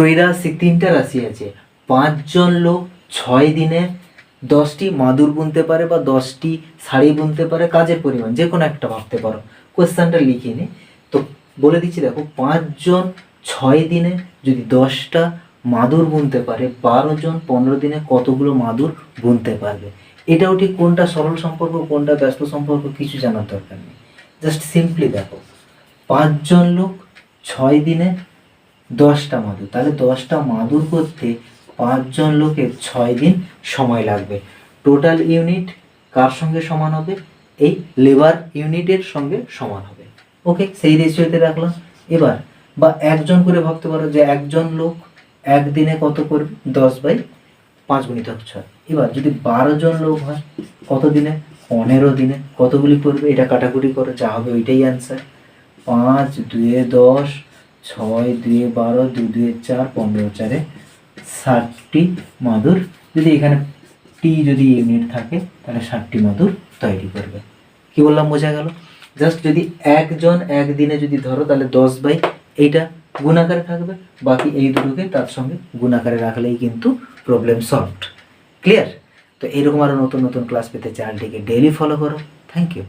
ত্রৈরাশিক তিনটা রাশি আছে। পাঁচজন লোক ছয় দিনে দশটি মাদুর বুনতে পারে বা দশটি শাড়ি বুনতে পারে, কাজের পরিমাণ যে কোনো একটা ভাবতে পারো। কোয়েশ্চানটা লিখে নি। তো বলে দিচ্ছি, দেখো, পাঁচজন ছয় দিনে যদি দশটা মাদুর বুনতে পারে বারো জন পনেরো দিনে কতগুলো মাদুর বুনতে পারবে? এটাও ঠিক কোনটা সরল সম্পর্ক, কোনটা ব্যস্ত সম্পর্ক, কিছু জানার দরকার নেই। জাস্ট সিম্পলি দেখো, পাঁচজন লোক ছয় দিনে দশটা মাদুর। তাহলে দশটা মাদুর করতে পাঁচজন লোকের ছয় দিন সময় লাগবে। টোটাল ইউনিট কার সঙ্গে সমান হবে? এই লেবার ইউনিটের সঙ্গে সমান হবে। ওকে সেই রেশিওতে রাখলাম। এবার, বা একজন করে ভাবতে পারো যে একজন লোক একদিনে কত করবে? দশ বাই পাঁচ গুণিত ছয়। এবার, যদি বারো জন লোক হয়, কত দিনে? পনেরো দিনে। কতগুলি করবে? এটা কাটাকুটি করো, যা হবে ওইটাই অ্যান্সার পাঁচ, দুয়ে দশ ছয় দুয়ে বারো, দুই দুয়ে চার, পনেরো চারে ষাটটি মাদুর। যদি এখানে টি যদি ইউনিট থাকে, তাহলে ষাটটি মাদুর তৈরি করবে। কি বললাম, বোঝা গেল? জাস্ট যদি একজন একদিনে যদি ধরো, তাহলে দশ বাই এইটা গুণাকারে থাকবে। বাকি এই দুটোকে তার সঙ্গে গুণাকারে রাখলেই কিন্তু প্রবলেম সলভড ক্লিয়ার তো এরকম আরও নতুন নতুন ক্লাস পেতে চ্যানেলটিকে ডেইলি ফলো করো। Thank you